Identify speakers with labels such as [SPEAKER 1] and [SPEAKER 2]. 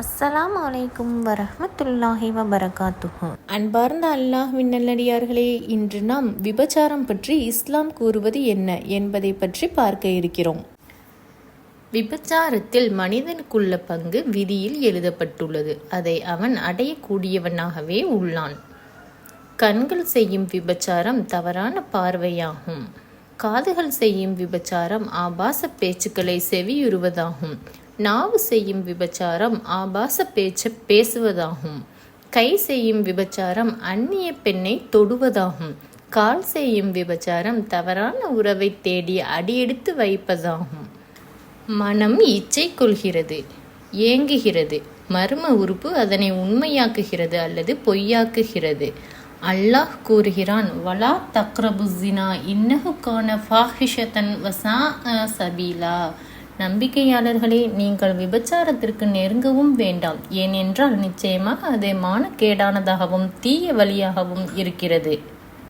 [SPEAKER 1] அஸ்ஸலாம் வலைக்கும் வரமத்துல்லாஹி வபரகாத்துஹு.
[SPEAKER 2] அன்பார்ந்த அல்லாஹ்வின் நல்லடியார்களே இன்று நாம் விபச்சாரம் பற்றி இஸ்லாம் கூறுவது என்ன என்பதை பற்றி பார்க்க இருக்கிறோம். விபச்சாரத்தில் மனிதனுக்குள்ள பங்கு விதியில் எழுதப்பட்டுள்ளது. அதை அவன் அடையக்கூடியவனாகவே உள்ளான். கண்கள் செய்யும் விபச்சாரம் தவறான பார்வையாகும். காதுகள் செய்யும் விபச்சாரம் ஆபாச பேச்சுக்களை செவியுறுவதாகும். நாவு செய்யும் விபச்சாரம் ஆபாச பேச்சு பேசுவதாகும். கை செய்யும் விபச்சாரம் அந்நிய பெண்ணை தொடுவதாகும். கால் செய்யும் விபச்சாரம் தவறான உறவை தேடி அடியெடுத்து வைப்பதாகும். மனம் இச்சை கொள்கிறது ஏங்குகிறது. மர்ம உறுப்பு அதனை உண்மையாக்குகிறது அல்லது பொய்யாக்குகிறது. அல்லாஹ் கூறுகிறான் வலா தக்ரபுசினா ஜினா இன்னஹு கான ஃபாஹிஷத்தன் வசா சபீலா. நம்பிக்கையாளர்களே நீங்கள் விபச்சாரத்திற்கு நெருங்கவும் வேண்டாம். ஏனென்றால் நிச்சயமாக அது மானக்கேடானதாகவும் தீய வழியாகவும் இருக்கிறது.